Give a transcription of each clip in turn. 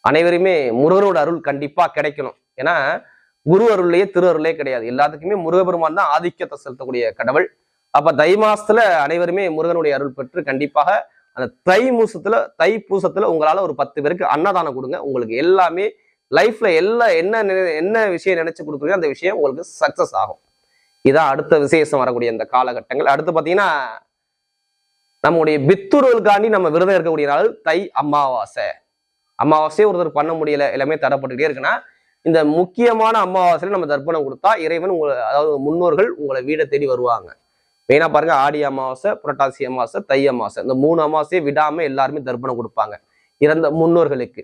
அனைவருமே முருகரோட அருள் கண்டிப்பா கிடைக்கணும். ஏன்னா குரு அருள்லயே திரு அருளே கிடையாது. எல்லாத்துக்குமே முருகபெருமான் தான் ஆதிக்கத்தை செலுத்தக்கூடிய கடவுள். அப்ப தை மாசத்துல அனைவருமே முருகனுடைய அருள் பெற்று கண்டிப்பாக அந்த தை மூசத்துல தை பூசத்துல உங்களால ஒரு பத்து பேருக்கு அன்னதானம் கொடுங்க. உங்களுக்கு எல்லாமே லைஃப்ல எல்லா என்ன நினை- என்ன விஷயம் நினைச்சு கொடுக்குறீங்க அந்த விஷயம் உங்களுக்கு சக்சஸ் ஆகும். இதான் அடுத்த விசேஷம் வரக்கூடிய இந்த காலகட்டங்கள். அடுத்து பாத்தீங்கன்னா நம்முடைய பித்துருவலுக்காண்டி நம்ம விரதம் இருக்கக்கூடிய நாள் தை அமாவாசை. அமாவாசையே ஒருத்தர் பண்ண முடியல. எல்லாமே தடப்பட்டுகிட்டே இருக்குன்னா இந்த முக்கியமான அமாவாசையில நம்ம தர்ப்பணம் கொடுத்தா இறைவன் உங்களை அதாவது முன்னோர்கள் உங்களை வீடை தேடி வருவாங்க. மெயினாக பாருங்க ஆடி அமாவாசை புரட்டாசி அமாவாசை தை அமாவாசை. இந்த மூணு அமாவாசையை விடாம எல்லாருமே தர்ப்பணம் கொடுப்பாங்க இறந்த முன்னோர்களுக்கு.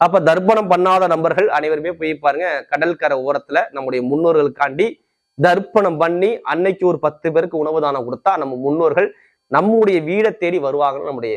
அப்போ தர்ப்பணம் பண்ணாத நபர்கள் அனைவருமே போய் பாருங்க கடற்கரை ஓரத்துல நம்முடைய முன்னோர்களுக்காண்டி தர்ப்பணம் பண்ணி அன்னைக்கு ஒரு பத்து பேருக்கு உணவு தானம் கொடுத்தா நம்ம முன்னோர்கள் நம்முடைய வீடை தேடி வருவாங்கன்னு நம்முடைய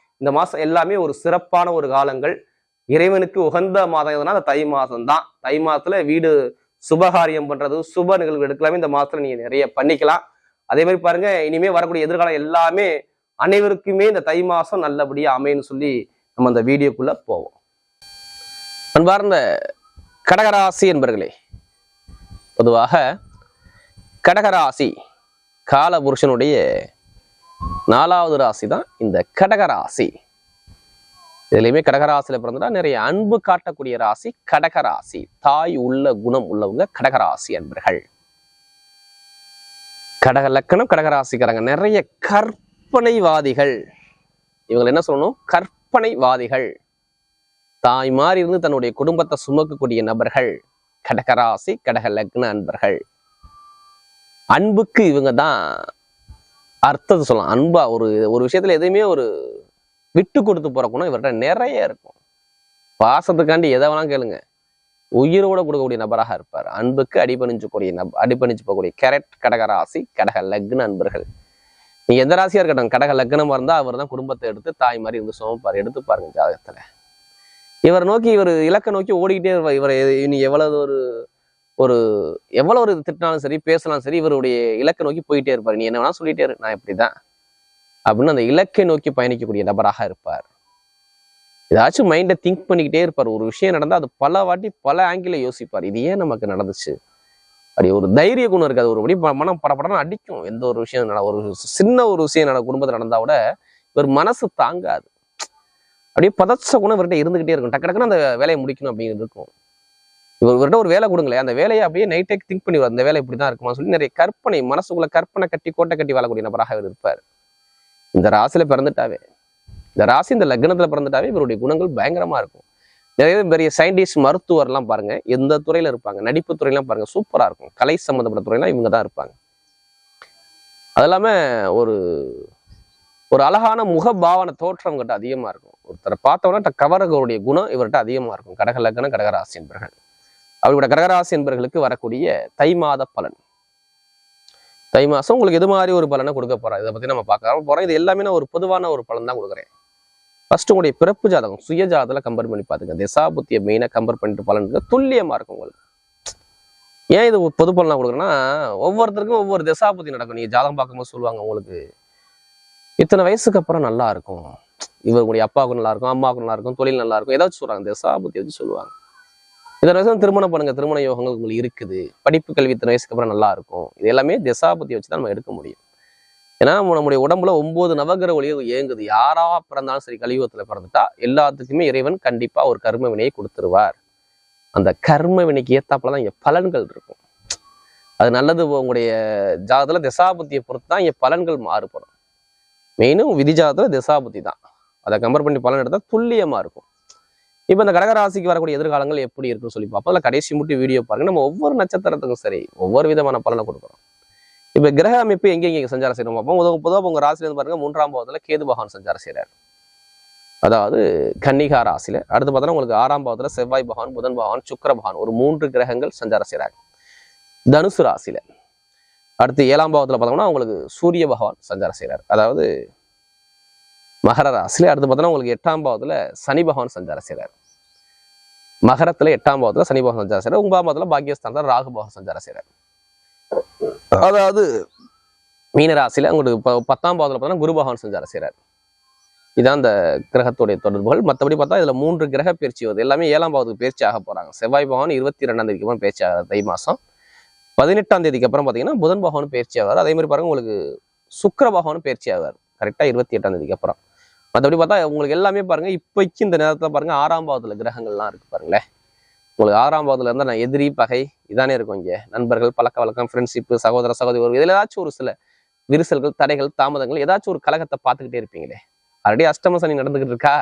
இந்த மாதம் எல்லாமே ஒரு சிறப்பான ஒரு காலங்கள். இறைவனுக்கு உகந்த மாதம் எதுனா அந்த தை மாதம் தான் தை மாதத்துல வீடு சுபகாரியம் பண்றது சுப நிகழ்வு எடுக்கலாமே இந்த மாதத்துல நீங்க நிறைய பண்ணிக்கலாம். அதே மாதிரி பாருங்க இனிமே வரக்கூடிய எதிர்காலம் எல்லாமே அனைவருக்குமே இந்த தை மாதம் நல்லபடியா அமையன்னு சொல்லி நம்ம அந்த வீடியோக்குள்ள போவோம். அன்பார்ந்த கடகராசி என்பர்களே பொதுவாக கடகராசி காலபுருஷனுடைய நாலாவது ராசி தான் இந்த கடகராசி இதுலையுமே கடகராசியில் பிறந்தா நிறைய அன்பு காட்டக்கூடிய ராசி கடகராசி தாய் உள்ள குணம் உள்ளவங்க கடகராசி அன்பர்கள். கடக லக்கணம் கடகராசிக்காரங்க நிறைய கற்பனைவாதிகள். இவங்க என்ன சொல்லணும்? கற்பனைவாதிகள். தாய் மாறி இருந்து தன்னுடைய குடும்பத்தை சுமக்கக்கூடிய நபர்கள். கடகராசி கடக லக்ன அன்பர்கள். அன்புக்கு இவங்க தான் அர்த்தத்தை சொல்லலாம். அன்பா ஒரு ஒரு விஷயத்துல எதையுமே ஒரு விட்டு கொடுத்து போற குணம் இவர்கிட்ட நிறைய இருக்கும். பாசத்துக்காண்டி எதை வேணாலும் கேளுங்க. உயிரோட கொடுக்கக்கூடிய நபராக இருப்பார். அன்புக்கு அடிபணிஞ்சக்கூடிய நப அடிபணிஞ்சு போகக்கூடிய கேரட் கடக ராசி கடக லக்ன அன்பர்கள். நீ எந்த ராசியா இருக்கட்டும் கடக லக்னமா இருந்தா அவர் தான் குடும்பத்தை எடுத்து தாய் மாதிரி இருந்து சோமப்பார் எடுத்து பாருங்க ஜாதகத்துல. இவர் நோக்கி இவர் இலக்கை நோக்கி ஓடிக்கிட்டே இருப்பார். இவர் இனி எவ்வளவு ஒரு ஒரு எவ்வளவு ஒரு திட்டினாலும் சரி பேசலாம் சரி இவருடைய இலக்கை நோக்கி போயிட்டே இருப்பார். நீ என்ன வேணா சொல்லிட்டே இரு நான் இப்படிதான். அப்படின்னு அந்த இலக்கை நோக்கி பயணிக்கக்கூடிய நபராக இருப்பார். ஏதாச்சும் மைண்டை திங்க் பண்ணிக்கிட்டே இருப்பார். ஒரு விஷயம் நடந்தா அது பல வாட்டி பல ஆங்கில யோசிப்பார். இது ஏன் நமக்கு நடந்துச்சு? அப்படி ஒரு தைரிய குணம் இருக்காது. ஒரு படி மனம் படப்படன்னு அடிக்கும். எந்த ஒரு விஷயம் நட ஒரு சின்ன ஒரு விஷயம் நட குடும்பத்தில் நடந்தால் கூட இவர் மனசு தாங்காது. அப்படியே பதச்ச குணம் இவர்கிட்ட இருந்துகிட்டே இருக்கும். டக்கு டக்குன்னு அந்த வேலையை முடிக்கணும் அப்படின்னு இருக்கும். இவர்கிட்ட ஒரு வேலை கொடுங்களேன் அந்த வேலையை அப்படியே நைட்டே திங்க் பண்ணி அந்த வேலை இப்படி தான் இருக்குமா சொல்லி நிறைய கற்பனை மனசுக்குள்ள கற்பனை கட்டி கோட்டை கட்டி வாழக்கூடிய நபராக இவர் இருப்பார். இந்த ராசியில பிறந்துட்டாவே இந்த ராசி இந்த லக்னத்துல பிறந்துட்டாவே இவருடைய குணங்கள் பயங்கரமா இருக்கும். நிறைய பெரிய சயின்டிஸ்ட் மருத்துவர்லாம் பாருங்க எந்த துறையில இருப்பாங்க நடிப்பு துறையெல்லாம் பாருங்க சூப்பரா இருக்கும். கலை சம்பந்தப்பட்ட துறையெல்லாம் இவங்க தான் இருப்பாங்க. அது இல்லாம ஒரு ஒரு அழகான முகபாவன தோற்றம் கிட்ட அதிகமா இருக்கும். ஒருத்தரை பார்த்தோன்னா கவரகருடைய குணம் இவர்கிட்ட அதிகமா இருக்கும். கடக லக்னம் கடகராசி என்பர்கள். அவருடைய கடகராசி என்பர்களுக்கு வரக்கூடிய தை மாத பலன். தை மாசம் உங்களுக்கு எது மாதிரி ஒரு பலனை கொடுக்க போறேன் இதை பத்தி நம்ம பார்க்க போறோம். இது எல்லாமே நான் ஒரு பொதுவான ஒரு பலன் தான் கொடுக்குறேன். ஃபர்ஸ்ட் உங்களுடைய பிறப்பு ஜாதகம் சுய ஜாதகத்துல கம்பேர் பண்ணி பாத்துங்க திசா புத்தியை மெயினா கம்பேர் பண்ணிட்டு பலன் துல்லியமா இருக்கும் உங்களுக்கு. ஏன் இது பொது பலனா கொடுக்குறேன்னா ஒவ்வொருத்தருக்கும் ஒவ்வொரு திசாபுத்தி நடக்கும். நீங்க ஜாதகம் பார்க்கும்போது சொல்லுவாங்க உங்களுக்கு இத்தனை வயசுக்கு அப்புறம் நல்லா இருக்கும். இவருடைய அப்பாவுக்கு நல்லா இருக்கும் அம்மாவுக்கு நல்லா இருக்கும் தொழில் நல்லா இருக்கும். ஏதாச்சும் சொல்றாங்க. திசாபுத்தி வச்சு சொல்லுவாங்க. இத்தனை வருஷம் திருமணம் பண்ணுங்க திருமண யோகங்கள் உங்களுக்கு இருக்குது. படிப்பு கல்வி இத்தனை வயசுக்கு அப்புறம் நல்லா இருக்கும். இது எல்லாமே திசாபத்தி வச்சு தான் நம்ம எடுக்க முடியும். ஏன்னா நம்ம- நம்முடைய உடம்புல ஒன்பது நவகிரக ஒளிகள் இயங்குது. யாரா பிறந்தாலும் சரி கலியுகத்துல பிறந்துட்டா எல்லாத்துக்குமே இறைவன் கண்டிப்பா ஒரு கர்ம வினையை கொடுத்துருவார். அந்த கர்ம வினைக்கு ஏத்தாப்புல தான் இங்க பலன்கள் இருக்கும். அது நல்லது உங்களுடைய ஜாதத்துல திசாபத்தியை பொறுத்து தான் இங்க பலன்கள் மாறுபடும். மெயினும் விதி ஜாதத்துல திசாபத்தி தான். அதை கம்பேர் பண்ணி பலன் எடுத்தால் துல்லியமா இருக்கும். இப்போ இந்த கடகராசிக்கு வரக்கூடிய எதிர்காலங்கள் எப்படி இருக்குன்னு சொல்லி பார்ப்போம். அதில் கடைசி முட்டி வீடியோ பாருங்க. நம்ம ஒவ்வொரு நட்சத்திரத்துக்கும் சரி ஒவ்வொரு விதமான பலனை கொடுக்குறோம். இப்போ கிரக அமைப்பு எங்க எங்க சஞ்சாரம் செய்யணும் பார்ப்போம். உதவ பொதுவாக உங்க ராசிலேருந்து பாருங்க மூன்றாம் பாவத்துல கேது பகவான் சஞ்சாரம் செய்கிறார் அதாவது கன்னிகா ராசியில். அடுத்து பார்த்தோன்னா உங்களுக்கு ஆறாம் பாவத்துல செவ்வாய் பகவான் புதன் பகவான் சுக்கர பகவான் ஒரு மூன்று கிரகங்கள் சஞ்சாரம் செய்கிறாங்க தனுசு ராசியில். அடுத்து ஏழாம் பாவத்துல பார்த்தோம்னா உங்களுக்கு சூரிய பகவான் சஞ்சாரம் செய்கிறார் அதாவது மகர ராசியில். அடுத்து பார்த்தோன்னா உங்களுக்கு எட்டாம் பாவத்தில் சனி பகவான் சஞ்சாரம் செய்கிறார் மகரத்துல எட்டாம் பாவத்துல சனி பகவான் சஞ்சாரம் செய்றாரு. ஒன்பதாம் பாவத்துல பாக்கியஸ்தானத்துல ராகு பகவான் சஞ்சாரம் செய்றாரு. அதாவது மீன ராசியில உங்களுக்கு ப- பத்தாம் பாவத்துல பார்த்தோன்னா குரு பகவான் சஞ்சாரம் செய்றாரு. இதான் அந்த கிரகத்துடைய தொடர்புகள். மற்றபடி பார்த்தா இதுல மூன்று கிரக பயிற்சி வருது. எல்லாமே ஏழாம் பாவத்துக்கு பயிற்சி ஆக போறாங்க. செவ்வாய் பகவான் இருபத்தி ரெண்டாம் தேதிக்கு அப்புறம் பயிற்சி ஆகிறார் தை மாசம். பதினெட்டாம் தேதிக்கு அப்புறம் பார்த்தீங்கன்னா புதன் பகவான் பயிற்சி ஆவார். அதே மாதிரி பாருங்க உங்களுக்கு சுக்கிர பகவான் பயிற்சி ஆவார். கரெக்டா இருபத்தி எட்டாம் தேதிக்கு அப்புறம். மற்றபடி பார்த்தா உங்களுக்கு எல்லாமே பாருங்க இப்போக்கு இந்த நேரத்தில் பாருங்க ஆறாம் பாவத்தில் கிரகங்கள்லாம் இருக்கு பாருங்களேன். உங்களுக்கு ஆறாம் பாவத்தில் இருந்தா நான் எதிரி பகை இதானே இருக்கும் இங்கே. நண்பர்கள் பழக்க வழக்கம் ஃப்ரெண்ட்ஷிப் சகோதர சகோதரி உறவு ஏதாச்சும் ஒரு சில விரிசல்கள் தடைகள் தாமதங்கள் ஏதாச்சும் ஒரு கலகத்தை பார்த்துக்கிட்டே இருப்பீங்களே. ஆல்ரெடி அஷ்டம சனி நடந்துக்கிட்டு இருக்கா?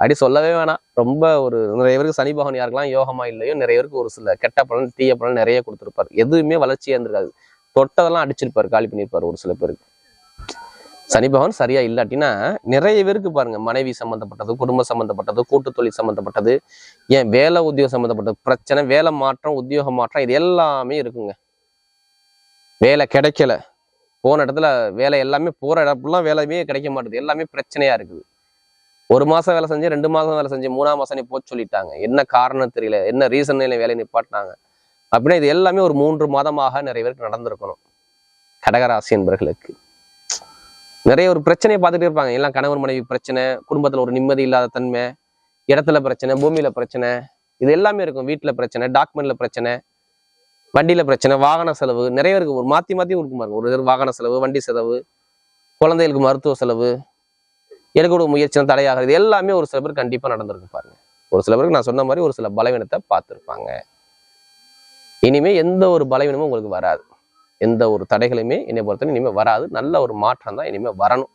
அப்படி சொல்லவே வேணாம். ரொம்ப ஒரு நிறைய பேருக்கு சனி பகவான் யாருக்கெல்லாம் யோகமா இல்லையோ நிறைய பேருக்கு ஒரு சில கெட்ட பலன் தீய பலன் நிறைய கொடுத்துருப்பார். எதுவுமே வளர்ச்சியாக இருந்திருக்காது. தொட்டதெல்லாம் அடிச்சிருப்பாரு காலி பண்ணியிருப்பார் ஒரு சில பேருக்கு. சனி பகவான் சரியா இல்லாட்டினா நிறைய பேருக்கு பாருங்க மனைவி சம்பந்தப்பட்டது குடும்ப சம்பந்தப்பட்டது கூட்டு தொழில் சம்பந்தப்பட்டது ஏன் வேலை உத்தியோகம் சம்பந்தப்பட்டது பிரச்சனை வேலை மாற்றம் உத்தியோக மாற்றம் இது எல்லாமே இருக்குங்க. வேலை கிடைக்கல. போன இடத்துல வேலை எல்லாமே போற இடப்புலாம் வேலையுமே கிடைக்க மாட்டேது. எல்லாமே பிரச்சனையா இருக்குது. ஒரு மாசம் வேலை செஞ்சு ரெண்டு மாசம் வேலை செஞ்சு மூணாம் மாசம் நீ போச்சு சொல்லிட்டாங்க. என்ன காரணம் தெரியல என்ன ரீசன் வேலையை நிப்பாட்டினாங்க. அப்படின்னா இது எல்லாமே ஒரு மூன்று மாதமாக நிறைய பேருக்கு நடந்திருக்கணும். கடகராசி என்பர்களுக்கு. நிறைய ஒரு பிரச்சனையை பார்த்துட்டே இருப்பாங்க. எல்லாம் கணவன் மனைவி பிரச்சனை குடும்பத்தில் ஒரு நிம்மதி இல்லாத தன்மை இடத்துல பிரச்சனை பூமியில பிரச்சனை இது எல்லாமே இருக்கும். வீட்டில் பிரச்சனை டாக்குமெண்ட்ல பிரச்சனை வண்டியில பிரச்சனை வாகன செலவு நிறைய இருக்கு. ஒரு மாத்தி மாத்தி இருக்கும் பாருங்க. ஒரு வாகன செலவு வண்டி செலவு குழந்தைகளுக்கு மருத்துவ செலவு எடுக்கக்கூடிய முயற்சி தடையாகிறது இது எல்லாமே ஒரு சில பேருக்கு கண்டிப்பாக நடந்திருக்கும் பாருங்க. ஒரு சில பேருக்கு நான் சொன்ன மாதிரி ஒரு சில பலவீனத்தை பார்த்துருப்பாங்க. இனிமே எந்த ஒரு பலவீனமும் உங்களுக்கு வராது. எந்த ஒரு தடைகளுமே என்னை பொறுத்தவரை இனிமே வராது. நல்ல ஒரு மாற்றம் தான் இனிமே வரணும்.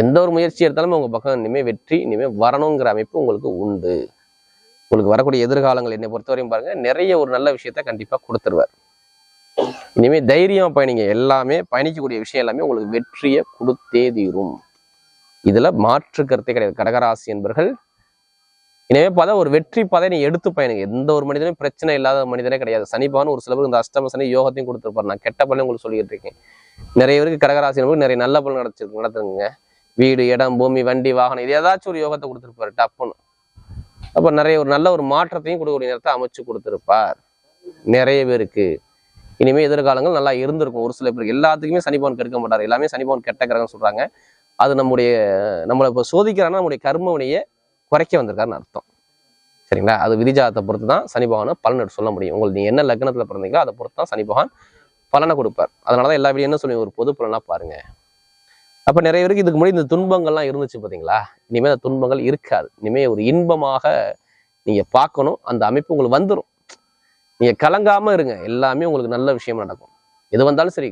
எந்த ஒரு முயற்சி எடுத்தாலும் உங்க பக்கம் இனிமே வெற்றி இனிமே வரணுங்கிற அமைப்பு உங்களுக்கு உண்டு. உங்களுக்கு வரக்கூடிய எதிர்காலங்கள் என்னை பொறுத்தவரையும் பாருங்க நிறைய ஒரு நல்ல விஷயத்த கண்டிப்பா கொடுத்துருவார். இனிமே தைரியமாக பயணிங்க. எல்லாமே பயணிக்கக்கூடிய விஷயம் எல்லாமே உங்களுக்கு வெற்றியை கொடுத்தே தீரும். இதுல மாற்று கருத்தே கிடையாது. கடகராசி என்பர்கள் எனவே பார்த்தா ஒரு வெற்றி பாதை நீ எடுத்து பயணிங்க. எந்த ஒரு மனிதனும் பிரச்சனை இல்லாத மனிதனே கிடையாது. சனிபான் ஒரு சிலருக்கு இந்த அஷ்டம சனி யோகத்தையும் கொடுத்துருப்பாரு. நான் கெட்ட பலன் உங்களுக்கு சொல்லிட்டு இருக்கேன். நிறைய பேருக்கு கடகராசி நிறைய நல்ல பலன் நடத்திருக்கு நடத்துங்க வீடு இடம் பூமி வண்டி வாகனம் இது ஏதாச்சும் ஒரு யோகத்தை கொடுத்துருப்பாரு டப்புன்னு. அப்ப நிறைய ஒரு நல்ல ஒரு மாற்றத்தையும் கொடுக்கக்கூடிய நேரத்தை அமைச்சு கொடுத்துருப்பார். நிறைய பேருக்கு. இனிமே எதிர்காலங்கள் நல்லா இருந்திருக்கும். ஒரு சில பேருக்கு எல்லாத்துக்குமே சனிபவன் கெடுக்க மாட்டார். எல்லாமே சனிபவன் கெட்ட கிரகம் சொல்றாங்க. அது நம்முடைய நம்மளை இப்போ சோதிக்கிறான்னா நம்முடைய கர்மவினையை குறைக்க வந்திருக்காருன்னு அர்த்தம். சரிங்களா? அது விதிஜாதத்தை பொறுத்து தான் சனி பகவானை பலன் சொல்ல முடியும். உங்களுக்கு நீங்கள் என்ன லக்னத்தில் பிறந்தீங்களோ அதை பொறுத்து தான் சனி பகவான் பலனை கொடுப்பார். அதனால தான் எல்லா வீடியோ என்ன சொல்லி ஒரு பொது பலனாக பாருங்க. அப்போ நிறைய பேருக்கு இதுக்கு முன்னாடி இந்த துன்பங்கள்லாம் இருந்துச்சு பார்த்தீங்களா இனிமேல் அந்த துன்பங்கள் இருக்காது. இனிமேல் ஒரு இன்பமாக நீங்கள் பார்க்கணும். அந்த அமைப்பு உங்களுக்கு வந்துடும் நீங்கள் கலங்காமல் இருங்க. எல்லாமே உங்களுக்கு நல்ல விஷயம் நடக்கும். எது வந்தாலும் சரி.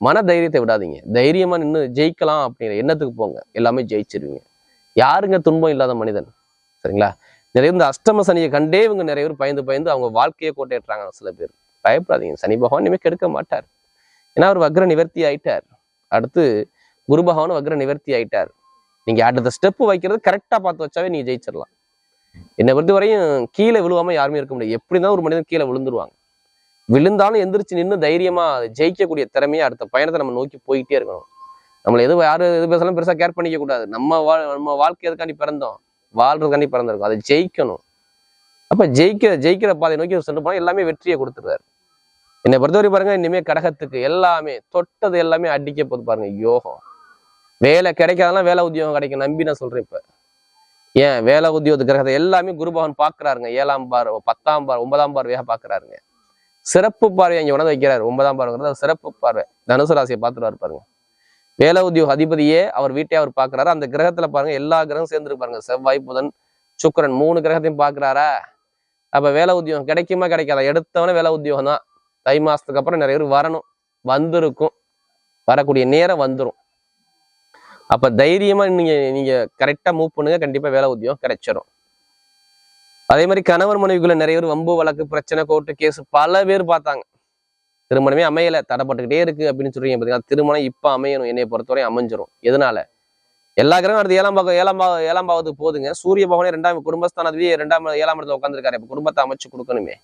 மன தைரியத்தை விடாதீங்க. தைரியமாக நின்று ஜெயிக்கலாம் அப்படிங்கிற எண்ணத்துக்கு போங்க. எல்லாமே ஜெயிச்சிருவீங்க. யாருங்க துன்பம் இல்லாத மனிதன்? சரிங்களா? நிறைய இந்த அஷ்டம சனியை கண்டே இவங்க நிறைய பேர் பயந்து பயந்து அவங்க வாழ்க்கையை கோட்டையிட்டாங்க சில பேர். பயப்படாதீங்க. சனி பகவான் இனிமேல் கெடுக்க மாட்டார். ஏன்னா அவர் வக்ர நிவர்த்தி ஆயிட்டார். அடுத்து குரு பகவான் வக்ர நிவர்த்தி ஆயிட்டார். நீங்க அடுத்த ஸ்டெப் வைக்கிறது கரெக்டா பார்த்து வச்சாவே நீங்க ஜெயிச்சிடலாம். என்னை பொறுத்த வரையும் கீழே விழுவாம யாருமே இருக்க முடியாது. எப்படி தான் ஒரு மனிதன் கீழே விழுந்துருவாங்க? விழுந்தாலும் எந்திரிச்சு நின்று தைரியமா ஜெயிக்கக்கூடிய திறமையை அடுத்த பயணத்தை நம்ம நோக்கி போயிட்டே இருக்கணும். நம்மள எது யாரு எது பேசலாம் பெருசா கேர் பண்ணிக்க கூடாது. நம்ம வாழ் நம்ம வாழ்க்கை எதுக்காண்டி பிறந்தோம்? வாழ்றதுக்காண்டி பிறந்திருக்கோம். அதை ஜெயிக்கணும். அப்ப ஜெயிக்கிற ஜெயிக்கிற பாதை நோக்கி சென்று போனா எல்லாமே வெற்றியை கொடுத்துருவார். என்னை பொறுத்தவரை பாருங்க இனிமே கடகத்துக்கு எல்லாமே தொட்டது எல்லாமே அடிக்க போது பாருங்க யோகம். வேலை கிடைக்காதெல்லாம் வேலை உத்தியோகம் கிடைக்கும் நம்பி நான் சொல்றேன் இப்ப. ஏன்? வேலை உத்தியோக கிரகத்தை எல்லாமே குருபவன் பாக்குறாருங்க ஏழாம் பார் பத்தாம் பார் ஒன்பதாம் பார்வையாக பாக்குறாருங்க சிறப்பு பார்வை இங்கே உணர்ந்து வைக்கிறாரு. ஒன்பதாம் பார்வைங்கிறது சிறப்பு பார்வை. தனுசு ராசியை பார்த்துட்டு பாருங்க. வேலை உத்தியோக அதிபதியே அவர் வீட்டை அவர் பாக்குறாரு அந்த கிரகத்துல பாருங்க எல்லா கிரகம் சேர்ந்துருக்கு பாருங்க. செவ்வாய் புதன் சுக்கிரன் மூணு கிரகத்தையும் பாக்குறாரா அப்ப வேலை உத்தியோகம் கிடைக்குமா கிடைக்காதா? எடுத்தவனே வேலை உத்தியோகம் தான். தை மாசத்துக்கு அப்புறம் நிறைய பேர் வரணும். வந்திருக்கும். வரக்கூடிய நேரம் வந்துரும். அப்ப தைரியமா நீங்கள் நீங்க கரெக்டா மூவ் பண்ணுங்க. கண்டிப்பா வேலை உத்தியோகம் கிடைச்சிடும் அதே மாதிரி கணவர் மனைவிக்குள்ள நிறைய பேர் வம்பு வழக்கு பிரச்சனை கோர்ட்டு கேஸ் பல பேர் பார்த்தாங்க. திருமணமே அமையல தடைப்பட்டுக்கிட்டே இருக்கு அப்படின்னு சொல்றீங்க பாத்தீங்கன்னா திருமணம் இப்ப அமையணும் என்னை பொறுத்தவரை அமைஞ்சிரும். எதனால? எல்லா கிரகம் அடுத்து ஏழாம் பாகம் ஏழாம் பாகம் ஏழாம் பாவத்துக்கு போதுங்க சூரிய பகவானே ரெண்டாம் குடும்பஸ்தானத்துலயே ரெண்டாம் ஏழாம் இடத்துல உட்காந்துருக்காரு இப்ப குடும்பத்தை அமைச்சு கொடுக்கணுமே.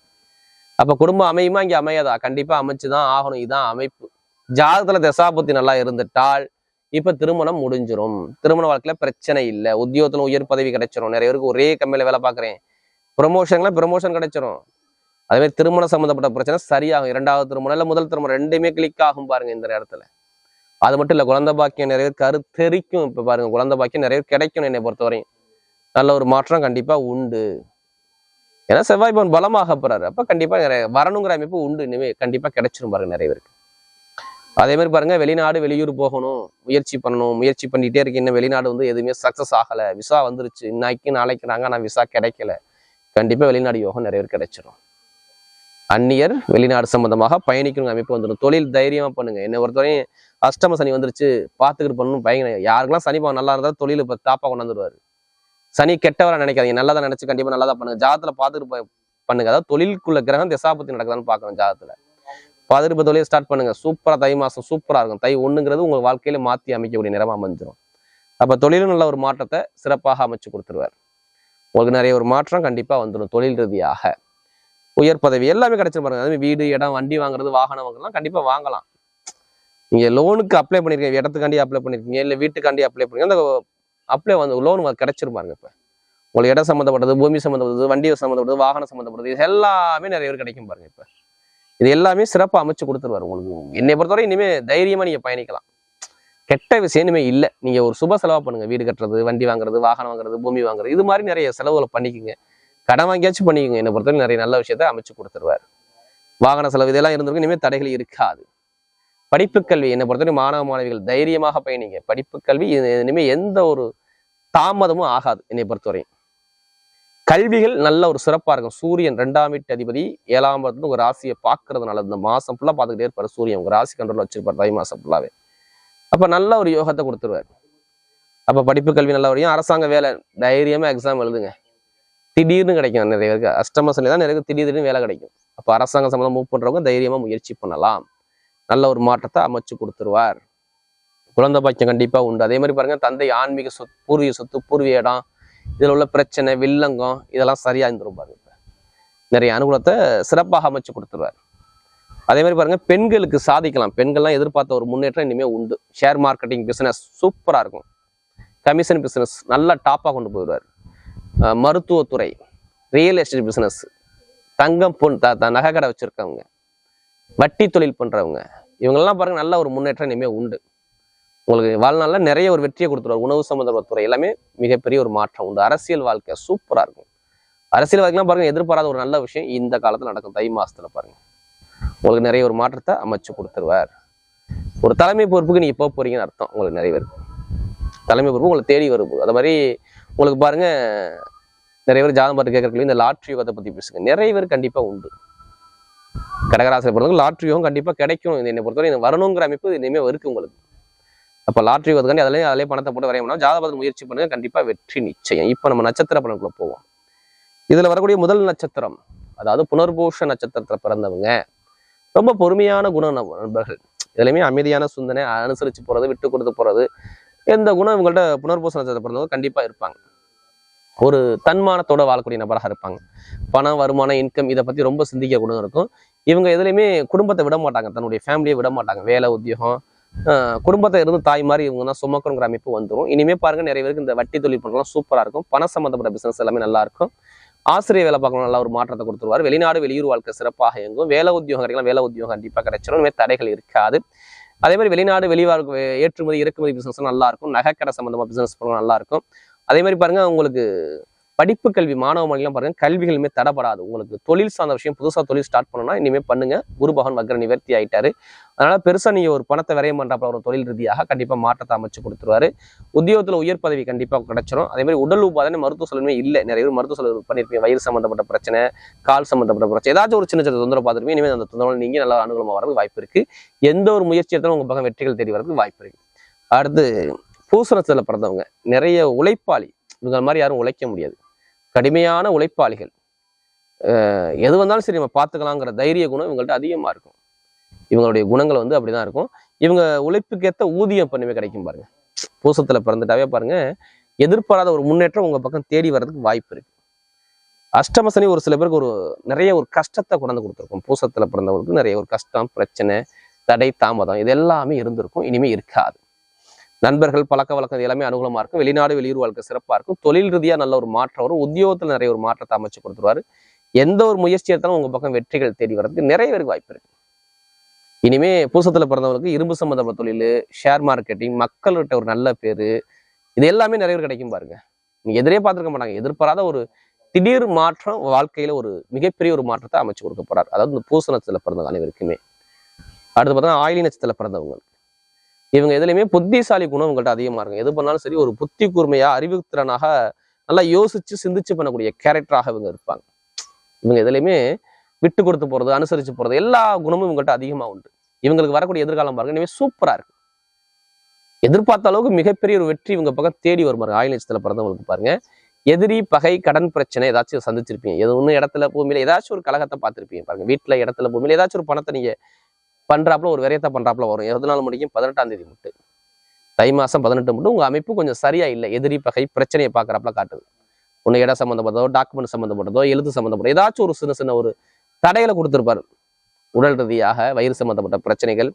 அப்ப குடும்பம் அமையுமா? இங்க அமையாதா? கண்டிப்பா அமைச்சுதான் ஆகணும். இதுதான் அமைப்பு. ஜாதகத்துல தசாபத்தி நல்லா இருந்துட்டால் இப்ப திருமணம் முடிஞ்சிரும். திருமண வாழ்க்கையில பிரச்சனை இல்லை. உத்தியோகத்துல உயர் பதவி கிடைச்சிரும். நிறைய பேருக்கு ஒரே கம்பெனில வேலை பார்க்குறேன். ப்ரொமோஷன்ல ப்ரொமோஷன் கிடைச்சிரும். அதே மாதிரி திருமணம் சம்மந்தப்பட்ட பிரச்சனை சரியாகும் இரண்டாவது திருமணம் இல்லை முதல் திருமணம் ரெண்டுமே கிளிக் ஆகும் பாருங்க இந்த நேரத்தில். அது மட்டும் இல்ல குழந்தை பாக்கியம் நிறைய பேர் கருத்தெரிக்கும். இப்ப பாருங்க குழந்தை பாக்கியம் நிறைய கிடைக்கும் என்னை பொறுத்தவரையும். நல்ல ஒரு மாற்றம் கண்டிப்பா உண்டு. ஏன்னா செவ்வாய் பவன் பலமாக போறாரு. அப்ப கண்டிப்பா நிறைய வரணுங்கிற அமைப்பு உண்டு. இனிமே கண்டிப்பா கிடைச்சிரும் பாருங்க நிறைய பேருக்கு. அதே மாதிரி பாருங்க வெளிநாடு வெளியூர் போகணும். முயற்சி பண்ணணும். முயற்சி பண்ணிட்டே இருக்கு இன்னும் வெளிநாடு வந்து எதுவுமே சக்சஸ் ஆகல. விசா வந்துருச்சு. இன்னைக்கு நாளைக்கு நாங்க ஆனா விசா கிடைக்கல. கண்டிப்பா வெளிநாடு யோகம் நிறைய பேர் கிடைச்சிரும். அந்நியர் வெளிநாடு சம்பந்தமாக பயணிக்கணும் அமைப்பு வந்துடும். தொழில் தைரியமா பண்ணுங்க. என்னை பொறுத்தவரையும் அஷ்டம சனி வந்துருச்சு பார்த்துக்கிட்டு பண்ணணும் பயங்க யாருக்கெல்லாம் சனி பவன் நல்லா இருந்தால் தொழில் இப்போ தாப்பா கொண்டாந்துருவாரு. சனி கெட்டவரை நினைக்காதீங்க. நல்லா நினச்சி கண்டிப்பாக நல்லா தான் பண்ணுங்க. ஜாதத்தில் பார்த்துட்டு பண்ணுங்க. அதாவது தொழிலுக்குள்ள கிரகம் திசாபத்தி நடக்குதான்னு பார்க்கணும் ஜாதத்தில். பார்த்துட்டு தொழில் ஸ்டார்ட் பண்ணுங்க. சூப்பராக தை மாதம் சூப்பராக இருக்கும். தை ஒன்றுங்கிறது உங்கள் வாழ்க்கையில மாற்றி அமைக்கக்கூடிய நிறமா அமைஞ்சிடும் அப்போ தொழிலும் நல்ல ஒரு மாற்றத்தை சிறப்பாக அமைச்சு கொடுத்துருவார். உங்களுக்கு நிறைய ஒரு மாற்றம் கண்டிப்பாக வந்துடும் தொழில் ரீதியாக. உயர் பதவி எல்லாமே கிடைச்சிரும் பாருங்க. அதுமாதிரி வீடு இடம் வண்டி வாங்குறது வாகனம் வாங்கலாம் கண்டிப்பாக வாங்கலாம். நீங்க லோனுக்கு அப்ளை பண்ணிருக்கீங்க. இடத்துக்காண்டி அப்ளை பண்ணிருக்கீங்க. இல்ல வீட்டுக்காண்டி அப்ளை பண்ணீங்க அந்த அப்ளை வந்து லோன் கிடைச்சிரும் பாருங்க இப்ப. உங்களுக்கு இடம் சம்மந்தப்பட்டது பூமி சம்மந்தப்பட்டது வண்டி சம்மந்தப்பட்டது வாகனம் சம்மந்தப்பட்டது இது எல்லாமே நிறைய பேர் கிடைக்கும் பாருங்க இப்போ. இது எல்லாமே சிறப்பா அமைச்சு கொடுத்துருவாரு உங்களுக்கு. என்னை பொறுத்தவரை இனிமே தைரியமா நீங்க பயணிக்கலாம். கெட்ட விஷயம் இனிமேல் இல்லை. நீங்க ஒரு சுப செலவா பண்ணுங்க. வீடு கட்டுறது வண்டி வாங்குறது வாகனம் வாங்குறது பூமி வாங்குறது இது மாதிரி நிறைய செலவுகளை பண்ணிக்கோங்க. கடன் வாங்கியாச்சும் பண்ணிக்கோங்க. என்னை பொறுத்தவரை நிறைய நல்ல விஷயத்த அமைச்சு கொடுத்துருவாரு. வாகன செலவு இதெல்லாம் இருந்திருக்கும் இனிமேல் தடைகள் இருக்காது. படிப்பு கல்வி என்னை பொறுத்தவரை மாணவ மாணவிகள் தைரியமாக பயணிங்க. படிப்பு கல்வி இனிமேல் இனிமே எந்த ஒரு தாமதமும் ஆகாது என்னை பொறுத்தவரையும் கல்விகள் நல்ல ஒரு சிறப்பா இருக்கும். சூரியன் ரெண்டாம் வீட்டு அதிபதி ஏழாம் இடத்துல உங்க ராசியை பார்க்கறதுனால இந்த மாசம் ஃபுல்லா பார்த்துக்கிட்டே இருப்பார் சூரியன். உங்க ராசி கண்ட்ரோல் வச்சிருப்பார் தை மாசம் ஃபுல்லாவே அப்ப நல்ல ஒரு யோகத்தை கொடுத்துருவாரு. அப்ப படிப்பு கல்வி நல்ல வரையும் அரசாங்க வேலை தைரியமாக எக்ஸாம் எழுதுங்க. திடீர்னு கிடைக்கும் நிறைய பேருக்கு. அஷ்டம தான் நிறைய திடீர் திடீர்னு வேலை கிடைக்கும். அப்போ அரசாங்க சம்மந்தம் மூவ் பண்ணுறவங்க தைரியமாக முயற்சி பண்ணலாம். நல்ல ஒரு மாற்றத்தை அமைச்சு கொடுத்துருவார். குழந்தை பாக்கியம் கண்டிப்பாக உண்டு. அதே மாதிரி பாருங்கள் தந்தை ஆன்மீக சொத் பூர்வீக சொத்து பூர்வீக இடம் இதில் உள்ள பிரச்சனை வில்லங்கம் இதெல்லாம் சரியாக இருந்துரும் பாருங்க. நிறைய அனுகூலத்தை சிறப்பாக அமைச்சு கொடுத்துருவார். அதே மாதிரி பாருங்கள் பெண்களுக்கு சாதிக்கலாம். பெண்கள்லாம் எதிர்பார்த்த ஒரு முன்னேற்றம் இனிமேல் உண்டு. ஷேர் மார்க்கெட்டிங் பிஸ்னஸ் சூப்பராக இருக்கும். கமிஷன் பிஸ்னஸ் நல்லா டாப்பாக கொண்டு போயிடுவார். மருத்துவத்துறை ரியல் எஸ்டேட் பிஸ்னஸ் தங்கம் பொன் த த- நகை கடை வச்சுருக்கவங்க வட்டி தொழில் பண்ணுறவங்க இவங்கெல்லாம் பாருங்கள் நல்ல ஒரு முன்னேற்றம் இனிமே உண்டு. உங்களுக்கு வாழ்நாளில் நிறைய ஒரு வெற்றியை கொடுத்துருவார். உணவு சம்மந்தப்பட்ட துறை எல்லாமே மிகப்பெரிய ஒரு மாற்றம் உண்டு. அரசியல் வாழ்க்கை சூப்பராக இருக்கும். அரசியல் அரசியல்வாதிகள்லாம் பாருங்கள் எதிர்பாராத ஒரு நல்ல விஷயம் இந்த காலத்தில் நடக்கும். தை மாதத்தில் பாருங்கள் உங்களுக்கு நிறைய ஒரு மாற்றத்தை அமைச்சு கொடுத்துருவார். ஒரு தலைமை பொறுப்புக்கு நீங்கள் போக போகிறீங்கன்னு அர்த்தம். உங்களுக்கு நிறைய பேருக்கு. தலைமை பொறுப்பு உங்களை தேடி வரும் அது மாதிரி உங்களுக்கு பாருங்க நிறைய பேர் ஜாதகம் பார்த்து கேட்கறதுக்கு இந்த லாட்ரி யோகத்தை பத்தி பேசுங்க. நிறைய பேர் கண்டிப்பா உண்டு. கடகராசியை பொறுத்தவரை லாட்ரி யோகம் கண்டிப்பா கிடைக்கும் என்னை பொறுத்தவரை இது வரணுங்கிற அமைப்பு இனிமே இருக்கு உங்களுக்கு. அப்ப லாட்ரி யோகத்துக்காண்டி அதிலே அதிலே பணத்தை போட்டு வரையணும் ஜாதகத்தில் முயற்சி பண்ணுங்க. கண்டிப்பா வெற்றி நிச்சயம். இப்போ நம்ம நட்சத்திர பலனுக்குள்ள போவோம். இதுல வரக்கூடிய முதல் நட்சத்திரம் அதாவது புனர்பூஷ நட்சத்திரத்துல பிறந்தவங்க ரொம்ப பொறுமையான குண நண்பர்கள். இதுலையுமே அமைதியான சிந்தனை அனுசரிச்சு போறது விட்டு கொடுத்து போறது எந்த குணம் இவங்கள்ட்ட புனர்பூச நட்சத்திரத்துல பிறந்தவங்க கண்டிப்பாக இருப்பாங்க. ஒரு தன்மானத்தோட வாழக்கூடிய நபராக இருப்பாங்க. பணம் வருமானம் இன்கம் இதை பற்றி ரொம்ப சிந்திக்க குணம் இருக்கும். இவங்க எதுலையுமே குடும்பத்தை விட மாட்டாங்க. தன்னுடைய ஃபேமிலியை விட மாட்டாங்க. வேலை உத்தியோகம் குடும்பத்தை இருந்து தாய் மாதிரி இவங்க தான் சுமக்கணுங்கிற அமைப்பு வந்துடும் இனிமே பாருங்க நிறைய பேருக்கு இந்த வட்டி தொழில் பண்ணலாம் சூப்பராக இருக்கும். பண சம்மந்தப்பட்ட பிசினஸ் எல்லாமே நல்லா இருக்கும். ஆசிரியர் வேலை பார்க்கணும் நல்லா ஒரு மாற்றத்தை கொடுத்துருவார். வெளிநாடு வெளியூர் வாழ்க்கை சிறப்பாக இயங்கும். வேலை உத்தியோகம் கிடைக்கலாம் வேலை உத்தியோகம் கண்டிப்பாக கிடைச்சிடும் இனிமேல் தடைகள் இருக்காது. அதே மாதிரி வெளிநாடு வெளிவாழ்க்கை ஏற்றுமதி இறக்குமதி பிசினஸ் நல்லா இருக்கும். நகைக்கடை சம்பந்தமா பிசினஸ் பண்ண நல்லா இருக்கும். அதே மாதிரி பாருங்க உங்களுக்கு படிப்பு கல்வி மாணவ மணிலாம் பாருங்க கல்விகளுமே தடப்படாது. உங்களுக்கு தொழில் சார்ந்த விஷயம் புதுசா தொழில் ஸ்டார்ட் பண்ணணும்னா இனிமே பண்ணுங்க. குரு பகவான் வக்ர நிவர்த்தி ஆயிட்டாரு. அதனால பெருசா நீங்க ஒரு பணத்தை விரையம் பண்றப்ப ஒரு தொழில் ரீதியாக கண்டிப்பா மாற்றத்தை அமைச்சு கொடுத்துருவாரு. உத்தியோகத்துல உயர் பதவி கண்டிப்பா கிடைச்சிரும். அதே மாதிரி உடல் உபாதனை மருத்துவ செலவுமே இல்லை. நிறைய பேர் மருத்துவ செலவு பண்ணிருப்பீங்க. வயிறு சம்பந்தப்பட்ட பிரச்சனை கால் சம்பந்தப்பட்ட பிரச்சனை ஏதாச்சும் ஒரு சின்ன சின்ன தொந்தரவு பார்த்துருப்பீங்க. இனிமேல் அந்த தொந்தரவு நீங்க நல்லா அனுகூலமாக வரதுக்கு வாய்ப்பு இருக்கு. எந்த ஒரு முயற்சி எடுத்தாலும் உங்க பக்கம் வெற்றிகள் தேடி வரதுக்கு வாய்ப்பு இருக்கு. அடுத்து பூசணத்துல பிறந்தவங்க. நிறைய உழைப்பாளி. இவங்க மாதிரி யாரும் உழைக்க முடியாது. கடுமையான உழைப்பாளிகள். எது வந்தாலும் சரி நம்ம பார்த்துக்கலாங்கிற தைரிய குணம் இவங்கள்ட்ட அதிகமாக இருக்கும். இவங்களுடைய குணங்கள் வந்து அப்படிதான் இருக்கும். இவங்க உழைப்புக்கேற்ற ஊதியம் பண்ணுமே கிடைக்கும் பாருங்கள் பூசத்தில் பிறந்துட்டாவே பாருங்கள் எதிர்பாராத ஒரு முன்னேற்றம் உங்கள் பக்கம் தேடி வர்றதுக்கு வாய்ப்பு இருக்கு. அஷ்டமசனி ஒரு சில பேருக்கு ஒரு நிறைய ஒரு கஷ்டத்தை கொண்டாந்து கொடுத்துருக்கும். பூசத்தில் பிறந்தவங்களுக்கு நிறைய ஒரு கஷ்டம் பிரச்சனை தடை தாமதம் இது எல்லாமே இருந்திருக்கும். இனிமேல் இருக்காது. நண்பர்கள் பழக்க வழக்கம் எல்லாமே அனுகூலமா இருக்கும். வெளிநாடு வெளியூர் வாழ்க்கை சிறப்பாக இருக்கும். தொழில் ரீதியா நல்ல ஒரு மாற்றம் வரும். உத்தியோகத்துல நிறைய ஒரு மாற்றத்தை அமைச்சு கொடுத்துருவாரு. எந்த ஒரு முயற்சி எடுத்தாலும் உங்க பக்கம் வெற்றிகள் தேடி வர்றதுக்கு நிறைய பேருக்கு வாய்ப்பு இருக்கு. இனிமே பூசத்தில் பிறந்தவங்களுக்கு இரும்பு சம்மந்தப்பட்ட தொழில் ஷேர் மார்க்கெட்டிங் மக்கள்கிட்ட ஒரு நல்ல பேரு இது எல்லாமே நிறைய பேர் கிடைக்கும் பாருங்க. நீங்க எதிரே பார்த்துருக்க மாட்டாங்க. எதிர்பாராத ஒரு திடீர் மாற்றம் வாழ்க்கையில ஒரு மிகப்பெரிய ஒரு மாற்றத்தை அமைச்சு கொடுக்க போறார். அதாவது இந்த பூச நட்சத்திரத்துல பிறந்த அனைவருக்குமே. அடுத்து பார்த்தா ஆயிலி நட்சத்திரத்தில் பிறந்தவங்களுக்கு இவங்க எதுலையுமே புத்திசாலி குணம் உங்கள்கிட்ட அதிகமா இருக்கும் எது பண்ணாலும் சரி ஒரு புத்தி கூர்மையா அறிவுத்திறனாக நல்லா யோசிச்சு சிந்திச்சு பண்ணக்கூடிய கேரக்டராக இவங்க இருப்பாங்க. இவங்க எதுலையுமே விட்டு கொடுத்து போறது அனுசரிச்சு போறது எல்லா குணமும் இவங்கள்ட்ட அதிகமா உண்டு. இவங்களுக்கு வரக்கூடிய எதிர்காலம் பாருங்க இனிமே சூப்பரா இருக்கு. எதிர்பார்த்த அளவுக்கு மிகப்பெரிய ஒரு வெற்றி இவங்க பக்கம் தேடி வரும் பாருங்க ஆயுள் நட்சத்திரத்தில் பிறந்தவங்களுக்கு பாருங்க. எதிரி பகை கடன் பிரச்சனை ஏதாச்சும் சந்திச்சிருப்பீங்க. எது ஒன்றும் இடத்துல பூமியில ஏதாச்சும் ஒரு கலகத்தை பார்த்திருப்பீங்க பாருங்க. வீட்டுல இடத்துல பூமியில ஏதாச்சும் ஒரு பணத்தை நீங்க பண்றாப்புல ஒரு விரயத்தை பண்ணுறாப்புல வரும். எது நாள் முடிக்கும் பதினெட்டாம் தேதி மட்டும் தை மாசம் பதினெட்டு மட்டும் உங்க அமைப்பு கொஞ்சம் சரியா இல்லை. எதிரி பகை பிரச்சனையை பார்க்கறாப்புல காட்டுது. ஒன்று இடம் சம்மந்தப்பட்டதோ டாக்குமெண்ட் சம்மந்தப்பட்டதோ எழுத்து சம்மந்தப்பட்டதோ ஏதாச்சும் ஒரு சின்ன சின்ன ஒரு தடைகளை கொடுத்துருப்பாரு. உடல் ரீதியாக வயிறு சம்மந்தப்பட்ட பிரச்சனைகள்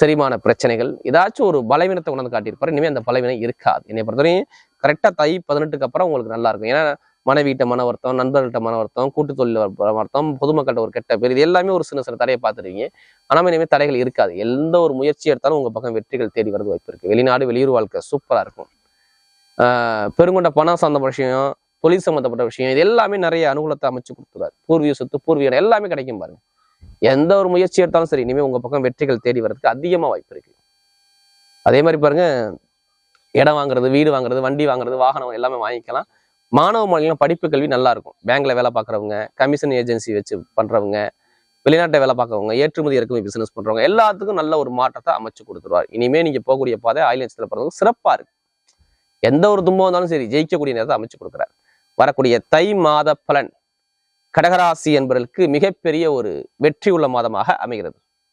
செரிமான பிரச்சனைகள் ஏதாச்சும் ஒரு பலவீனத்தை கொண்டாந்து காட்டியிருப்பார். இனிமேல் அந்த பலவீனம் இருக்காது. என்னை பொறுத்தவரையும் கரெக்டாக தை பதினெட்டுக்கு அப்புறம் உங்களுக்கு நல்லா இருக்கும். ஏன்னா மனைவிகிட்ட மன வருத்தம் நண்பர்கள்ட்ட மன வருத்தம் கூட்டு தொழில் வருத்தம் பொதுமக்கள்கிட்ட ஒரு கெட்ட பேர் இது எல்லாமே ஒரு சின்ன சின்ன தடையை பார்த்துருக்கீங்க. ஆனால் இனிமேல் தடைகள் இருக்காது. எந்த ஒரு முயற்சி எடுத்தாலும் உங்க பக்கம் வெற்றிகள் தேடி வரது வாய்ப்பு இருக்கு. வெளிநாடு வெளியூர் வாழ்க்கை சூப்பரா இருக்கும். ஆஹ் பெருங்கொண்ட பணம் சார்ந்த விஷயம் தொழில் சம்மந்தப்பட்ட விஷயம் இது எல்லாமே நிறைய அனுகூலத்தை அமைச்சு கொடுத்துருவார். பூர்வீக சொத்து பூர்வீகம் எல்லாமே கிடைக்கும் பாருங்க. எந்த ஒரு முயற்சி எடுத்தாலும் சரி இனிமேல் உங்க பக்கம் வெற்றிகள் தேடி வர்றதுக்கு அதிகமா வாய்ப்பு இருக்கு. அதே மாதிரி பாருங்க இடம் வாங்குறது வீடு வாங்குறது வண்டி வாங்குறது வாகனம் எல்லாமே வாங்கிக்கலாம். மாணவ மாணவிகள் படிப்பு கல்வி நல்லா இருக்கும் பேங்க்ல வேலை பார்க்குறவங்க கமிஷன் ஏஜென்சி வச்சு பண்றவங்க வெளிநாட்டை வேலை பார்க்கறவங்க ஏற்றுமதி இறக்குமதி பிசினஸ் பண்றவங்க எல்லாத்துக்கும் நல்ல ஒரு மாற்றத்தை அமைச்சு கொடுத்துருவார். இனிமே நீங்க போகக்கூடிய பாதை ஆயில் நட்சத்திரத்தில் பிறந்தவங்க சிறப்பா இருக்கு. எந்த ஒரு துன்பம் வந்தாலும் சரி ஜெயிக்கக்கூடிய நேரத்தை அமைச்சு கொடுக்குறார். வரக்கூடிய தை மாத பலன் கடகராசி என்பவர்களுக்கு மிகப்பெரிய ஒரு வெற்றி உள்ள மாதமாக அமைகிறது.